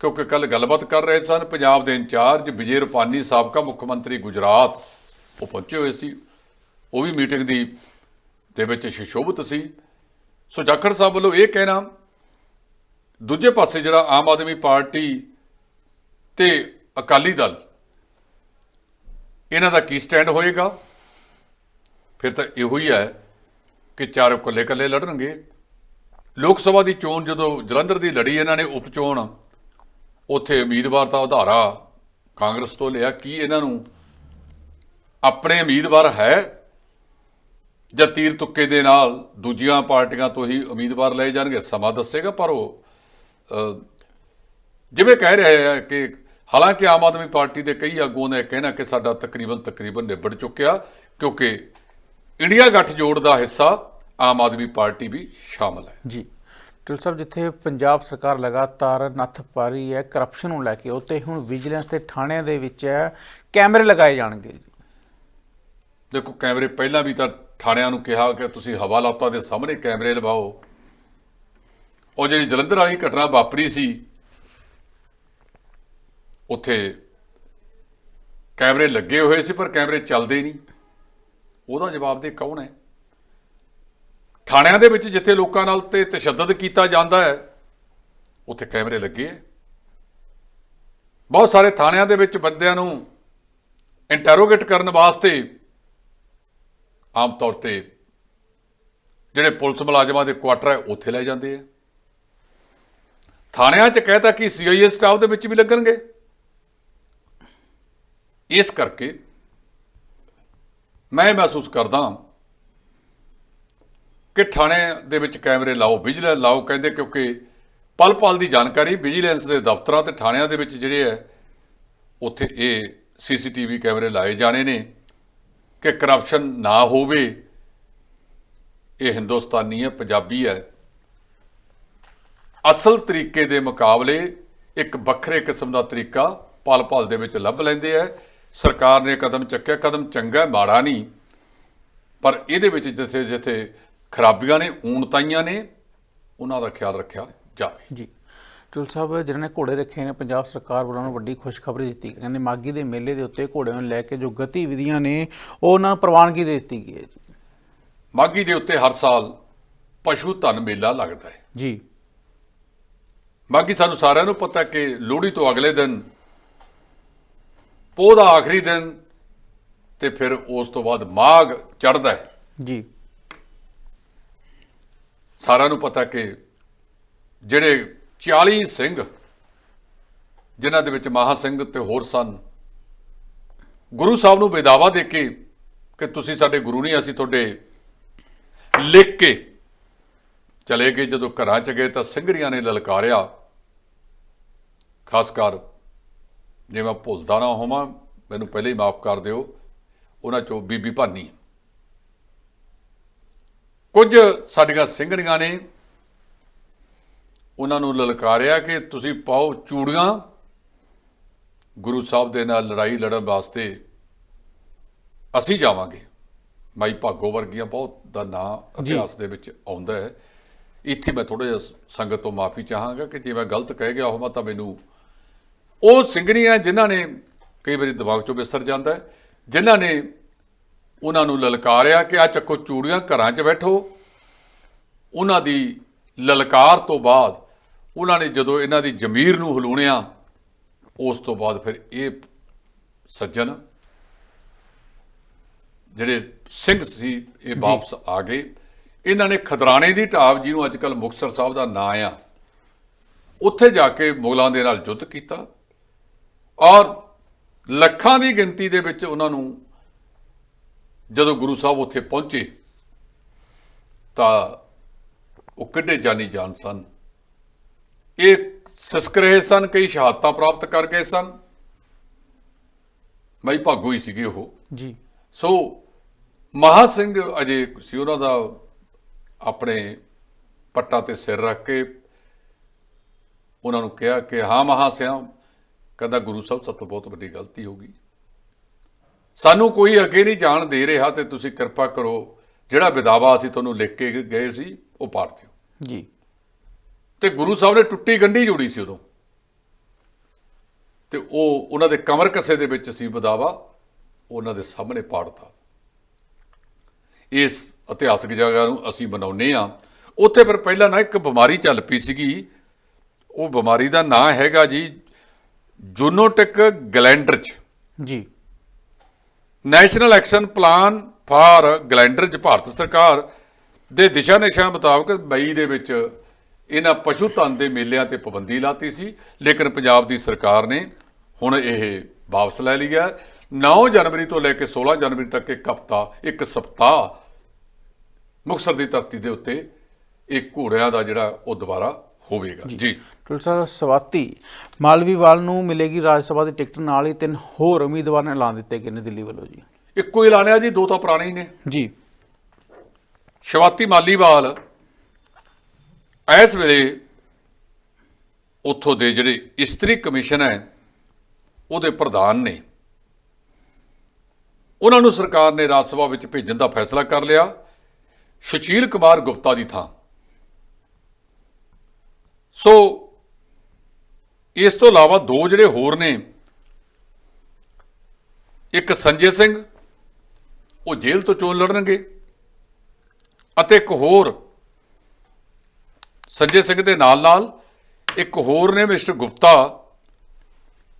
ਕਿਉਂਕਿ ਕੱਲ ਗੱਲਬਾਤ ਕਰ ਰਹੇ ਸਨ, ਪੰਜਾਬ ਦੇ ਇੰਚਾਰਜ ਵਿਜੇ ਰੂਪਾਨੀ ਸਾਬਕਾ ਮੁੱਖ ਮੰਤਰੀ ਗੁਜਰਾਤ ਉਹ ਪਹੁੰਚੇ ਹੋਏ ਸੀ। ਉਹ ਵੀ ਮੀਟਿੰਗ ਦੀ ਦੇ ਵਿੱਚ ਸ਼ਿਸ਼ੋਭਤ ਸੀ। ਸੋ ਜਾਖੜ ਸਾਹਿਬ ਵੱਲੋਂ ਇਹ ਕਹਿਣਾ, ਦੂਜੇ ਪਾਸੇ ਜਿਹੜਾ ਆਮ ਆਦਮੀ ਪਾਰਟੀ ਤੇ ਅਕਾਲੀ ਦਲ, ਇਹਨਾਂ ਦਾ ਕੀ ਸਟੈਂਡ ਹੋਏਗਾ? ਫਿਰ ਤਾਂ ਇਹੋ ਹੀ ਹੈ ਕਿ ਚਾਰ ਇਕੱਲੇ ਇਕੱਲੇ ਲੜਨਗੇ। ਲੋਕ ਸਭਾ ਦੀ ਚੋਣ ਜਦੋਂ ਜਲੰਧਰ ਦੀ ਲੜੀ ਇਹਨਾਂ ਨੇ ਉਪ ਚੋਣ ਉੱਥੇ ਉਮੀਦਵਾਰ ਤਾਂ ਉਧਾਰਾ ਕਾਂਗਰਸ ਤੋਂ ਲਿਆ। ਕੀ ਇਹਨਾਂ ਨੂੰ ਆਪਣੇ ਉਮੀਦਵਾਰ ਹੈ ਜਾਂ ਤੀਰ ਤੁੱਕੇ ਦੇ ਨਾਲ ਦੂਜੀਆਂ ਪਾਰਟੀਆਂ ਤੋਂ ਹੀ ਉਮੀਦਵਾਰ ਲਏ ਜਾਣਗੇ? ਸਮਾਂ ਦੱਸੇਗਾ, ਪਰ ਉਹ ਜਿਵੇਂ ਕਹਿ ਰਿਹਾ ਹੈ ਕਿ ਹਾਲਾਂਕਿ ਆਮ ਆਦਮੀ ਪਾਰਟੀ ਦੇ ਕਈ ਆਗੂਆਂ ਨੇ ਕਹਿਣਾ ਕਿ ਸਾਡਾ ਤਕਰੀਬਨ ਤਕਰੀਬਨ ਨਿਬੜ ਚੁੱਕਿਆ, ਕਿਉਂਕਿ ਇੰਡੀਆ ਗੱਠਜੋੜ ਦਾ ਹਿੱਸਾ ਆਮ ਆਦਮੀ ਪਾਰਟੀ ਵੀ ਸ਼ਾਮਲ ਹੈ। ਜੀ। ਟਿਲ ਸਾਹਿਬ, ਜਿੱਥੇ ਪੰਜਾਬ ਸਰਕਾਰ ਲਗਾਤਾਰ ਨੱਥ ਪਾ ਰਹੀ ਹੈ ਕਰਪਸ਼ਨ ਨੂੰ ਲੈ ਕੇ ਉੱਤੇ ਹੁਣ ਵਿਜੀਲੈਂਸ ਦੇ ਥਾਣਿਆਂ ਦੇ ਵਿੱਚ ਕੈਮਰੇ ਲਗਾਏ ਜਾਣਗੇ ਜੀ। ਦੇਖੋ, ਕੈਮਰੇ ਪਹਿਲਾਂ ਵੀ ਤਾਂ ਥਾਣਿਆਂ ਨੂੰ ਕਿਹਾ ਕਿ ਤੁਸੀਂ ਹਵਾਲਾਤਾਂ ਦੇ ਸਾਹਮਣੇ ਕੈਮਰੇ ਲਵਾਓ। ਉਹ ਜਿਹੜੀ ਜਲੰਧਰ ਵਾਲੀ ਘਟਨਾ ਵਾਪਰੀ ਸੀ, ਉੱਥੇ ਕੈਮਰੇ ਲੱਗੇ ਹੋਏ ਸੀ, ਪਰ ਕੈਮਰੇ ਚੱਲਦੇ ਨਹੀਂ। ਉਹਦਾ ਜਵਾਬ ਦੇ ਕੌਣ ਹੈ? ਥਾਣਿਆਂ ਦੇ ਵਿੱਚ ਜਿੱਥੇ ਲੋਕਾਂ ਨਾਲ ਤੇ ਤਸ਼ੱਦਦ ਕੀਤਾ ਜਾਂਦਾ ਹੈ, ਉੱਥੇ ਕੈਮਰੇ ਲੱਗੇ ਹੈ। ਬਹੁਤ ਸਾਰੇ ਥਾਣਿਆਂ ਦੇ ਵਿੱਚ ਬੰਦਿਆਂ ਨੂੰ ਇੰਟਰੋਗੇਟ ਕਰਨ ਵਾਸਤੇ ਆਮ ਤੌਰ ਤੇ ਜਿਹੜੇ ਪੁਲਿਸ ਮੁਲਾਜ਼ਮਾਂ ਦੇ ਕੁਆਟਰ ਹੈ, ਉੱਥੇ ਲੈ ਜਾਂਦੇ ਆ। ਥਾਣਿਆਂ 'ਚ ਕਹਿਤਾ ਕਿ ਸੀਆਈਏ ਸਟਾਫ ਦੇ ਵਿੱਚ ਵੀ ਲੱਗਣਗੇ। ਇਸ ਕਰਕੇ ਮੈਂ ਮਹਿਸੂਸ ਕਰਦਾ ਕਿ ਥਾਣੇ ਦੇ ਵਿੱਚ ਕੈਮਰੇ ਲਾਓ, ਵਿਜੀਲੈਂਸ ਲਾਓ, ਕਹਿੰਦੇ ਕਿਉਂਕਿ ਪਲ ਪਲ ਦੀ ਜਾਣਕਾਰੀ ਵਿਜੀਲੈਂਸ ਦੇ ਦਫ਼ਤਰਾਂ ਤੇ ਥਾਣਿਆਂ ਦੇ ਵਿੱਚ ਜਿਹੜੇ ਹੈ, ਉੱਥੇ ਇਹ ਸੀਸੀਟੀਵੀ ਕੈਮਰੇ ਲਾਏ ਜਾਣੇ ਨੇ। ਕਿ ਕਰਪਸ਼ਨ ਨਾ ਹੋਵੇ। ਇਹ ਹਿੰਦੁਸਤਾਨੀ ਹੈ, ਪੰਜਾਬੀ ਹੈ। ਅਸਲ ਤਰੀਕੇ ਦੇ ਮੁਕਾਬਲੇ ਇੱਕ ਵੱਖਰੇ ਕਿਸਮ ਦਾ ਤਰੀਕਾ ਪਲ ਪਲ ਦੇ ਵਿੱਚ ਲੱਭ ਲੈਂਦੇ ਆ। ਸਰਕਾਰ ਨੇ ਕਦਮ ਚੱਕਿਆ, ਕਦਮ ਚੰਗਾ, ਮਾੜਾ ਨਹੀਂ। ਪਰ ਇਹਦੇ ਵਿੱਚ ਜਿੱਥੇ ਜਿੱਥੇ ਖਰਾਬੀਆਂ ਨੇ ਊਣਤਾਈਆਂ ਨੇ, ਉਹਨਾਂ ਦਾ ਖਿਆਲ ਰੱਖਿਆ ਜਾਵੇ। ਜੀ। ਟਿਲ ਸਾਹਿਬ ਜਿਹਨਾਂ ਨੇ ਘੋੜੇ ਰੱਖੇ ਨੇ ਪੰਜਾਬ ਸਰਕਾਰ ਵੱਲੋਂ ਨੂੰ ਵੱਡੀ ਖੁਸ਼ਖਬਰੀ ਦਿੱਤੀ ਕਹਿੰਦੇ ਮਾਗੀ ਦੇ ਮੇਲੇ ਦੇ ਉੱਤੇ ਘੋੜਿਆਂ ਨੂੰ ਲੈ ਕੇ ਜੋ ਗਤੀਵਿਧੀਆਂ ਨੇ ਉਹ ਉਹਨਾਂ ਨੂੰ ਪ੍ਰਵਾਨਗੀ ਦੇ ਦਿੱਤੀ ਗਈ ਹੈ ਜੀ। ਮਾਗੀ ਦੇ ਉੱਤੇ ਹਰ ਸਾਲ ਪਸ਼ੂ ਧਨ ਮੇਲਾ ਲੱਗਦਾ ਹੈ। ਜੀ। ਬਾਕੀ ਸਾਨੂੰ ਸਾਰਿਆਂ ਨੂੰ ਪਤਾ ਕਿ ਲੋਹੜੀ ਤੋਂ ਅਗਲੇ ਦਿਨ ਪੋਹ ਦਾ ਆਖਰੀ ਦਿਨ ਤੇ ਫਿਰ ਉਸ ਤੋਂ ਬਾਅਦ ਮਾਘ ਚੜ੍ਹਦਾ ਹੈ। ਜੀ। ਸਾਰਿਆਂ ਨੂੰ ਪਤਾ ਕਿ ਜਿਹੜੇ 40 ਸਿੰਘ, ਜਿਨ੍ਹਾਂ ਦੇ ਵਿੱਚ ਮਹਾ ਸਿੰਘ ਤੇ ਹੋਰ ਸਨ। ਗੁਰੂ ਸਾਹਿਬ ਨੂੰ ਬੇਦਾਵਾ ਦੇ ਕੇ ਕਿ ਤੁਸੀਂ ਸਾਡੇ ਗੁਰੂ ਨਹੀਂ, ਅਸੀਂ ਤੁਹਾਡੇ ਲਿਖ ਕੇ ਚਲੇ ਗਏ। ਜਦੋਂ ਘਰਾਂ ਚ ਗਏ ਤਾਂ ਸਿੰਘੜੀਆਂ ਨੇ ਲਲਕਾਰਿਆ, ਖਾਸ ਕਰ ਜੇ ਮੈਂ ਭੁੱਲਦਾ ਨਾ ਹੋਵਾਂ, ਮੈਨੂੰ ਪਹਿਲੇ ਹੀ ਮਾਫ ਕਰ ਦਿਓ, ਉਹਨਾਂ ਚੋਂ ਬੀਬੀ ਭਾਨੀ। ਕੁਝ ਸਾਡੀਆਂ ਸਿੰਘਣੀਆਂ ਨੇ ਉਹਨਾਂ ਨੂੰ ਲਲਕਾਰਿਆ ਕਿ ਤੁਸੀਂ ਪਾਓ ਚੂੜੀਆਂ। ਗੁਰੂ ਸਾਹਿਬ ਦੇ ਨਾਲ ਲੜਾਈ ਲੜਨ ਵਾਸਤੇ ਅਸੀਂ ਜਾਵਾਂਗੇ। ਮਾਈ ਭਾਗੋ ਵਰਗੀਆਂ ਬਹੁਤ ਦਾ ਨਾਂ ਇਤਿਹਾਸ ਦੇ ਵਿੱਚ ਆਉਂਦਾ ਹੈ। ਇੱਥੇ ਮੈਂ ਥੋੜਾ ਜਿਹਾ ਸੰਗਤ ਤੋਂ ਮਾਫੀ ਚਾਹਾਂਗਾ ਕਿ ਜੇ ਮੈਂ ਗਲਤ ਕਹਿ ਗਿਆ ਹੋਵਾਂ ਤਾਂ ਮੈਨੂੰ ਉਹ ਸਿੰਘਣੀਆਂ ਜਿਨ੍ਹਾਂ ਨੇ ਕਈ ਵਾਰੀ ਦਿਮਾਗ ਚੋਂ ਬਿਸਰ ਜਾਂਦਾ ਹੈ ਜਿਨ੍ਹਾਂ ਨੇ ਉਹਨਾਂ ਨੂੰ ਲਲਕਾਰਿਆ ਕਿ ਆ ਚੱਕੋ ਚੂੜੀਆਂ ਘਰਾਂ 'ਚ ਬੈਠੋ। ਉਹਨਾਂ ਦੀ ਲਲਕਾਰ ਤੋਂ ਬਾਅਦ ਉਹਨਾਂ ਨੇ ਜਦੋਂ ਇਹਨਾਂ ਦੀ ਜ਼ਮੀਰ ਨੂੰ ਹਲੂਣਿਆ ਉਸ ਤੋਂ ਬਾਅਦ ਫਿਰ ਇਹ ਸੱਜਣ ਜਿਹੜੇ ਸਿੰਘ ਸੀ ਇਹ ਵਾਪਸ ਆ ਗਏ। ਇਹਨਾਂ ਨੇ ਖਦਰਾਣੇ ਦੀ ਢਾਬ ਜਿਹਨੂੰ ਅੱਜ ਕੱਲ ਮੁਕਤਸਰ ਸਾਹਿਬ ਦਾ ਨਾਂ ਆ ਉੱਥੇ ਜਾ ਕੇ ਮੁਗਲਾਂ ਦੇ ਨਾਲ ਯੁੱਧ ਕੀਤਾ ਔਰ ਲੱਖਾਂ ਦੀ ਗਿਣਤੀ ਦੇ ਵਿੱਚ ਉਹਨਾਂ ਨੂੰ ਜਦੋਂ ਗੁਰੂ ਸਾਹਿਬ ਉੱਥੇ ਪਹੁੰਚੇ ਤਾਂ ਉਹ ਕਿੱਡੇ ਜਾਨੀ ਜਾਨ ਸਨ। ਇਹ ਸਿਸਕ ਰਹੇ ਸਨ ਕਈ ਸ਼ਹਾਦਤਾਂ ਪ੍ਰਾਪਤ ਕਰ ਗਏ ਸਨ। ਮਈ ਭਾਗੂ ਹੀ ਸੀਗੇ ਉਹ। ਜੀ। ਸੋ ਮਹਾ ਸਿੰਘ ਅਜੇ ਸੀ ਉਹਨਾਂ ਦਾ ਆਪਣੇ ਪੱਟਾਂ ਤੇ ਸਿਰ ਰੱਖ ਕੇ ਉਹਨਾਂ ਨੂੰ ਕਿਹਾ ਕਿ ਹਾਂ ਮਹਾ ਸਿਆਂ ਕਹਿੰਦਾ ਗੁਰੂ ਸਾਹਿਬ ਸਭ ਤੋਂ ਬਹੁਤ ਵੱਡੀ ਗਲਤੀ ਹੋ ਗਈ। ਸਾਨੂੰ ਕੋਈ ਅੱਗੇ ਨਹੀਂ ਜਾਣ ਦੇ ਰਿਹਾ ਤੇ ਤੁਸੀਂ ਕਿਰਪਾ ਕਰੋ ਜਿਹੜਾ ਵਿਦਾਵਾ ਅਸੀਂ ਤੁਹਾਨੂੰ ਲਿਖ ਕੇ ਗਏ ਸੀ ਉਹ ਪਾੜ ਦਿਓ। ਜੀ। ਤੇ ਗੁਰੂ ਸਾਹਿਬ ਨੇ ਟੁੱਟੀ ਗੰਢੀ ਜੋੜੀ ਸੀ ਉਦੋਂ। ਤੇ ਉਹ ਉਹਨਾਂ ਦੇ ਕਮਰ ਕੱਸੇ ਦੇ ਵਿੱਚ ਸੀ ਬਦਾਵਾ ਉਹਨਾਂ ਦੇ ਸਾਹਮਣੇ ਪਾੜਤਾ ਇਸ ਇਤਿਹਾਸਕ ਜਗ੍ਹਾ ਨੂੰ ਅਸੀਂ ਮਨਾਉਨੇ ਆ ਉੱਥੇ ਫਿਰ ਪਹਿਲਾਂ ਨਾ ਇੱਕ ਬਿਮਾਰੀ ਚੱਲ ਪਈ ਸੀਗੀ। ਉਹ ਬਿਮਾਰੀ ਦਾ ਨਾਂ ਹੈਗਾ ਜੀ ਜੂਨੋਟਿਕ ਗਲੈਂਡਰਜ ਜੀ। National action plan for glanders Bharat ਸਰਕਾਰ ਦੇ ਦਿਸ਼ਾ ਨਿਰਦੇਸ਼ਾਂ ਮੁਤਾਬਕ ਮਈ ਦੇ ਵਿੱਚ ਇਹਨਾਂ ਪਸ਼ੂ ਧਨ ਦੇ ਮੇਲਿਆਂ ਤੇ ਪਾਬੰਦੀ ਲਾਤੀ ਸੀ ਲੇਕਿਨ ਪੰਜਾਬ ਦੀ ਸਰਕਾਰ ਨੇ ਹੁਣ ਇਹ ਵਾਪਸ ਲੈ ਲਿਆ 9 ਜਨਵਰੀ ਤੋਂ ਲੈ ਕੇ 16 ਜਨਵਰੀ ਤੱਕ ਇੱਕ ਹਫ਼ਤਾ ਇੱਕ ਸਪਤਾਹ ਮੁਕਤਸਰ ਦੀ ਧਰਤੀ ਦੇ ਉੱਤੇ ਇਹ ਘੋੜਿਆਂ ਦਾ ਜਿਹੜਾ ਉਹ ਦੁਬਾਰਾ ਹੋਵੇਗਾ। ਜੀ। ਤੁਲਸਾ ਸਵਾਤੀ ਮਾਲਵੀਵਾਲ ਨੂੰ ਮਿਲੇਗੀ ਰਾਜ ਸਭਾ ਦੀ ਟਿਕਟ ਨਾਲ ਹੀ ਤਿੰਨ ਹੋਰ ਉਮੀਦਵਾਰ ਨੇ ਐਲਾਨ ਦਿੱਤੇ ਗਏ ਨੇ ਦਿੱਲੀ ਵੱਲੋਂ ਜੀ। ਇੱਕੋ ਹੀ ਐਲਾਨਿਆ ਜੀ ਦੋ ਤਾਂ ਪੁਰਾਣੇ ਹੀ ਨੇ। ਜੀ। ਸ਼ਿਵਾਤੀ ਮਾਲੀਵਾਲ ਇਸ ਵੇਲੇ ਉੱਥੋਂ ਦੇ ਜਿਹੜੇ ਇਸਤਰੀ ਕਮਿਸ਼ਨ ਹੈ, ਉਹਦੇ ਪ੍ਰਧਾਨ ਨੇ। ਉਹਨਾਂ ਨੂੰ ਸਰਕਾਰ ਨੇ ਰਾਜ ਸਭਾ ਵਿੱਚ ਭੇਜਣ ਦਾ ਫੈਸਲਾ ਕਰ ਲਿਆ। ਸੁਸ਼ੀਲ ਕੁਮਾਰ ਗੁਪਤਾ ਦੀ ਥਾਂ। ਸੋ, ਇਸ ਤੋਂ ਇਲਾਵਾ ਦੋ ਜਿਹੜੇ ਹੋਰ ਨੇ, ਇੱਕ ਸੰਜੇ ਸਿੰਘ, ਉਹ ਜੇਲ੍ਹ ਤੋਂ ਚੋਣ ਲੜਨਗੇ, ਅਤੇ ਇੱਕ ਹੋਰ ਸੰਜੇ ਸਿੰਘ ਦੇ ਨਾਲ ਨਾਲ ਇੱਕ ਹੋਰ ਨੇ ਮਿਸਟਰ ਗੁਪਤਾ।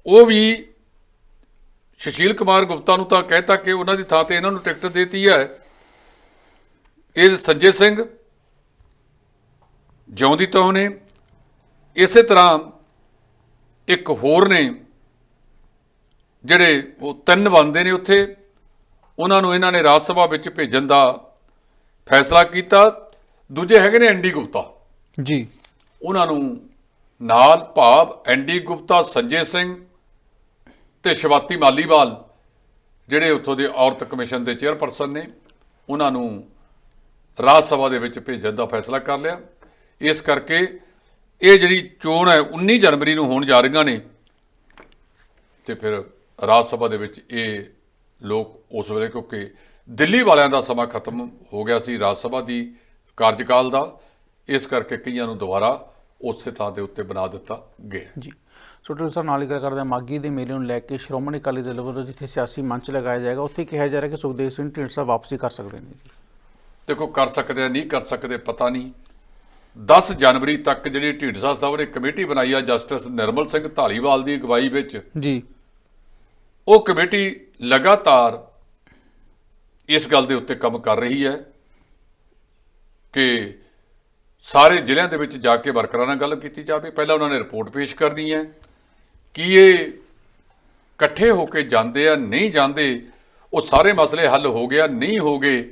ਉਹ ਵੀ ਸੁਸ਼ੀਲ ਕੁਮਾਰ ਗੁਪਤਾ ਨੂੰ ਤਾਂ ਕਹਿਤਾ ਕਿ ਉਹਨਾਂ ਦੀ ਥਾਂ ਤੇ ਇਹਨਾਂ ਨੂੰ ਟਿਕਟ ਦੇਤੀ ਹੈ। ਇਹ ਸੰਜੇ ਸਿੰਘ ਜਿਉਂਦੀ ਤੋਂ ਨੇ ਇਸੇ ਤਰ੍ਹਾਂ ਇੱਕ ਹੋਰ ਨੇ ਜਿਹੜੇ ਉਹ ਤਿੰਨ ਬੰਦੇ ਨੇ ਉੱਥੇ, ਉਹਨਾਂ ਨੂੰ ਇਹਨਾਂ ਨੇ ਰਾਜ ਸਭਾ ਵਿੱਚ ਭੇਜਣ ਦਾ ਫੈਸਲਾ ਕੀਤਾ। ਦੂਜੇ ਹੈਗੇ ਨੇ ਐਨਡੀ ਗੁਪਤਾ। ਜੀ। ਉਹਨਾਂ ਨੂੰ ਨਾਲ ਭਾਵ ਐਨਡੀ ਗੁਪਤਾ, ਸੰਜੇ ਸਿੰਘ ਤੇ ਸ਼ਿਵਾਤੀ ਮਾਲੀਵਾਲ, ਜਿਹੜੇ ਉੱਥੋਂ ਦੇ ਔਰਤ ਕਮਿਸ਼ਨ ਦੇ ਚੇਅਰਪਰਸਨ ਨੇ, ਉਹਨਾਂ ਨੂੰ ਰਾਜ ਸਭਾ ਦੇ ਵਿੱਚ ਭੇਜਣ ਦਾ ਫੈਸਲਾ ਕਰ ਲਿਆ। ਇਸ ਕਰਕੇ ਇਹ ਜਿਹੜੀ ਚੋਣ ਹੈ 19 ਜਨਵਰੀ ਨੂੰ ਹੋਣ ਜਾ ਰਹੀਆਂ ਨੇ। ਤੇ ਫਿਰ ਰਾਜ ਸਭਾ ਦੇ ਵਿੱਚ ਇਹ ਲੋਕ ਉਸ ਵੇਲੇ, ਕਿਉਂਕਿ ਦਿੱਲੀ ਵਾਲਿਆਂ ਦਾ ਸਮਾਂ ਖਤਮ ਹੋ ਗਿਆ ਸੀ ਰਾਜ ਸਭਾ ਦੀ ਕਾਰਜਕਾਲ ਦਾ ਇਸ ਕਰਕੇ ਕਈਆਂ ਨੂੰ ਦੁਬਾਰਾ ਉਸੇ ਥਾਂ ਦੇ ਉੱਤੇ ਬਣਾ ਦਿੱਤਾ ਗਿਆ। ਜੀ। ਸੋ ਤੁਲਸਾ ਨਾਲ ਹੀ ਗੱਲ ਕਰਦੇ ਹਾਂ। ਮਾਗੀ ਦੇ ਮੇਲੇ ਨੂੰ ਲੈ ਕੇ ਸ਼੍ਰੋਮਣੀ ਅਕਾਲੀ ਦਲ ਵੱਲੋਂ ਜਿੱਥੇ ਸਿਆਸੀ ਮੰਚ ਲਗਾਇਆ ਜਾਏਗਾ ਉੱਥੇ ਕਿਹਾ ਜਾ ਰਿਹਾ ਕਿ ਸੁਖਦੇਵ ਸਿੰਘ ਢੀਂਡਸਾ ਵਾਪਸੀ ਕਰ ਸਕਦੇ ਨੇ ਜੀ। ਦੇਖੋ ਕਰ ਸਕਦੇ ਆ ਨਹੀਂ ਕਰ ਸਕਦੇ ਪਤਾ ਨਹੀਂ। 10 ਜਨਵਰੀ ਤੱਕ ਜਿਹੜੀ ਢੀਂਡਸਾ ਸਾਹਿਬ ਨੇ ਕਮੇਟੀ ਬਣਾਈ ਆ ਜਸਟਿਸ ਨਿਰਮਲ ਸਿੰਘ ਢਾਲੀਵਾਲ ਦੀ ਅਗਵਾਈ ਵਿੱਚ ਜੀ। ਉਹ ਕਮੇਟੀ ਲਗਾਤਾਰ ਇਸ ਗੱਲ ਦੇ ਉੱਤੇ ਕੰਮ ਕਰ ਰਹੀ ਹੈ ਕਿ ਸਾਰੇ ਜ਼ਿਲ੍ਹਿਆਂ ਦੇ ਵਿੱਚ ਜਾ ਕੇ ਵਰਕਰਾਂ ਨਾਲ ਗੱਲ ਕੀਤੀ ਜਾਵੇ ਪਹਿਲਾਂ ਉਹਨਾਂ ਨੇ ਰਿਪੋਰਟ ਪੇਸ਼ ਕਰਨੀ ਹੈ ਕਿ ਇਹ ਇਕੱਠੇ ਹੋ ਕੇ ਜਾਂਦੇ ਆ ਨਹੀਂ ਜਾਂਦੇ ਉਹ ਸਾਰੇ ਮਸਲੇ ਹੱਲ ਹੋ ਗਿਆ ਨਹੀਂ ਹੋ ਗਏ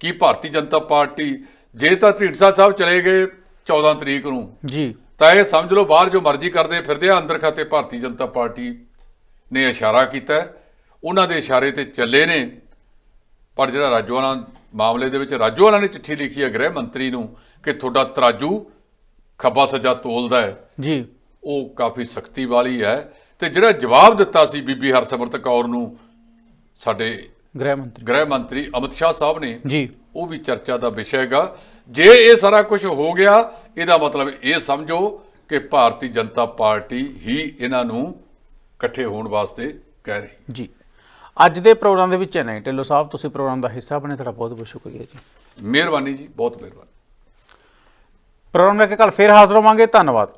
ਕੀ ਭਾਰਤੀ ਜਨਤਾ ਪਾਰਟੀ ਜੇ ਤਾਂ ਢੀਂਡਸਾ ਸਾਹਿਬ ਚਲੇ ਗਏ 14 ਤਰੀਕ ਨੂੰ ਜੀ ਤਾਂ ਇਹ ਸਮਝ ਲਓ ਬਾਹਰ ਜੋ ਮਰਜ਼ੀ ਕਰਦੇ ਫਿਰਦੇ ਆ ਅੰਦਰ ਖਾਤੇ ਭਾਰਤੀ ਜਨਤਾ ਪਾਰਟੀ ਨੇ ਇਸ਼ਾਰਾ ਕੀਤਾ। ਉਹਨਾਂ ਦੇ ਇਸ਼ਾਰੇ ਤੇ ਚੱਲੇ ਨੇ ਪਰ ਜਿਹੜਾ ਰਾਜੋਆਣਾ ਮਾਮਲੇ ਦੇ ਵਿੱਚ ਰਾਜੋਆਣਾ ਨੇ ਚਿੱਠੀ ਲਿਖੀ ਹੈ ਗ੍ਰਹਿ ਮੰਤਰੀ ਨੂੰ ਕਿ ਤੁਹਾਡਾ ਤਰਾਜੂ ਖੱਬਾ ਸੱਜਾ ਤੋਲਦਾ ਹੈ। ਜੀ। ਉਹ ਕਾਫੀ ਸਖਤੀ ਵਾਲੀ ਹੈ ਤੇ ਜਿਹੜਾ ਜਵਾਬ ਦਿੱਤਾ ਸੀ ਬੀਬੀ ਹਰਸਿਮਰਤ ਕੌਰ ਨੂੰ ਸਾਡੇ ਗ੍ਰਹਿ ਮੰਤਰੀ। ਗ੍ਰਹਿ ਮੰਤਰੀ ਅਮਿਤ ਸ਼ਾਹ ਸਾਹਿਬ ਨੇ ਜੀ। ਉਹ ਵੀ ਚਰਚਾ ਦਾ ਵਿਸ਼ਾ ਹੈਗਾ। ਜੇ ਇਹ ਸਾਰਾ ਕੁਝ ਹੋ ਗਿਆ ਇਹਦਾ ਮਤਲਬ ਇਹ ਸਮਝੋ ਕਿ ਭਾਰਤੀ ਜਨਤਾ ਪਾਰਟੀ ਹੀ ਇਹਨਾਂ ਨੂੰ ਇਕੱਠੇ ਹੋਣ ਵਾਸਤੇ ਕਹਿ ਰਹੀ। ਜੀ। ਅੱਜ ਦੇ ਪ੍ਰੋਗਰਾਮ ਦੇ ਵਿੱਚ ਹੈ ਨਹੀਂ। ਢਿੱਲੋਂ ਸਾਹਿਬ ਤੁਸੀਂ ਪ੍ਰੋਗਰਾਮ ਦਾ ਹਿੱਸਾ ਬਣੇ ਤੁਹਾਡਾ ਬਹੁਤ ਬਹੁਤ ਸ਼ੁਕਰੀਆ ਜੀ। ਮਿਹਰਬਾਨੀ ਜੀ ਬਹੁਤ ਮਿਹਰਬਾਨੀ। ਪ੍ਰੋਗਰਾਮ ਲੈ ਕੇ ਕੱਲ ਫੇਰ ਹਾਜ਼ਰ ਹੋਵਾਂਗੇ। ਧੰਨਵਾਦ।